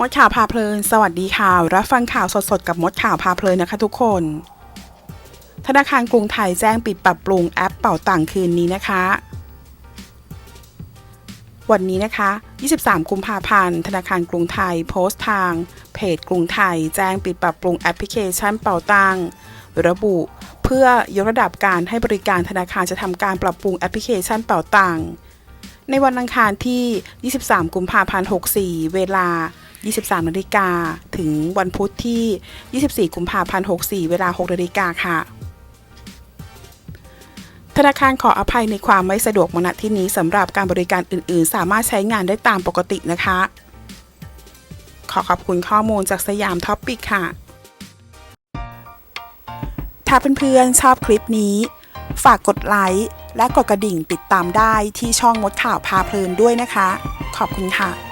มดข่าวพาเพลิน สวัสดีค่ะ รับฟังข่าวสดๆ กับมดข่าวพาเพลินนะคะทุกคน ธนาคารกรุงไทยแจ้งปิดปรับปรุงแอปเป่าตังคืนนี้นะคะ วันนี้นะคะ 23 กุมภาพันธ์ ธนาคารกรุงไทยโพสต์ทาง เพจกรุงไทย แจ้งปิดปรับปรุงแอปพลิเคชันเป่าตังระบุเพื่อยกระดับการให้บริการธนาคารจะทำการปรับปรุงแอปพลิเคชันเป่าตังในวันอังคารที่ 23 กุมภาพันธ์ 64 เวลา 23นาฬิกาถึงวันพุธที่ 24 กุมภาพันธ์ 64 เวลา6นาฬิกาค่ะธนาคารขออภัยในความไม่สะดวกมณที่นี้สำหรับการบริการอื่น ๆ สามารถใช้งานได้ตามปกตินะคะ ขอขอบคุณข้อมูลจากสยามท็อปปิกค่ะ ถ้าเพื่อนๆชอบคลิปนี้ ฝากกดไลค์และกดกระดิ่งติดตามได้ที่ช่องมดข่าวพาเพลินด้วยนะคะ ขอบคุณค่ะ